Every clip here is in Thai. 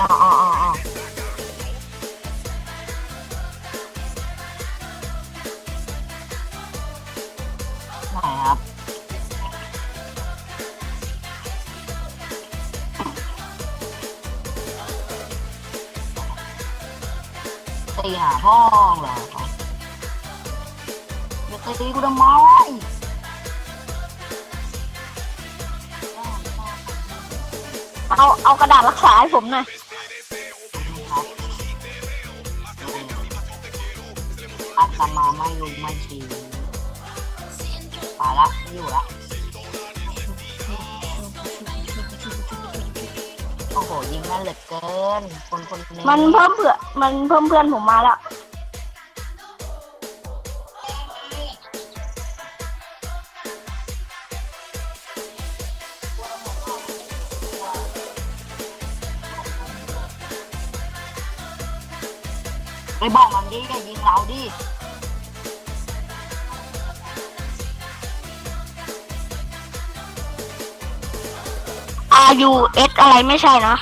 อ๋ออ๋ออ๋อไหนครับ ตีหาพ่องเหรออย่าตีกูทำไมเอา เอากระดาษรักษาให้ผมหน่อย อาตมาไม่รู้ไม่ชี้ไปละอยู่ละโอ้โหยิงแม่นเหลือเกิน คนคนนี้มันเพิ่มเพื่อมันเพิ่มเพื่อนผมมาแล้ว ไปบอกมันดิอย่ายิงเราดิอายูเอสอะไรไม่ใช่นะ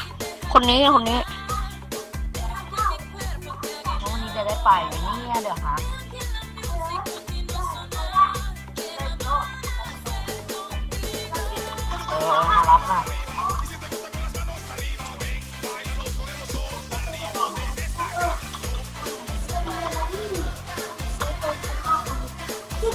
คนนี้คนนี้แล้ววันนี้จะได้ไปไหมเนี่ยเดี๋ยวฮะเออมารับหน่อย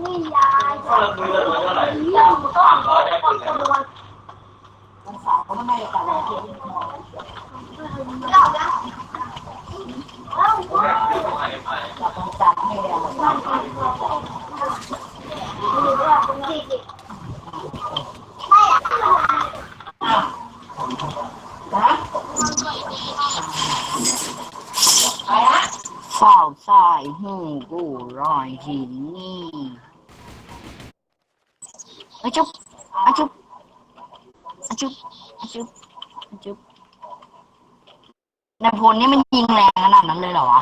นเลยถือปืนระเบิดไม่ได้ปืนข้างนอกอะก็เลยปืนระเบิดเท่าไหร่ข้างก็ได้ปืนแล้ววันเสาร์ก็ไม่ได้แต่วันอาทิตย์ผมไม่ได้เราต้องจัดให้แล้วเฝ้าสายหูกูรอยหินนี่ อาจุ๊บอาจุ๊บอาจุ๊บอาจุ๊บอาจุ๊บนายพลนี่มันยิงแรงขนาดนั้นเลยเหรอวะ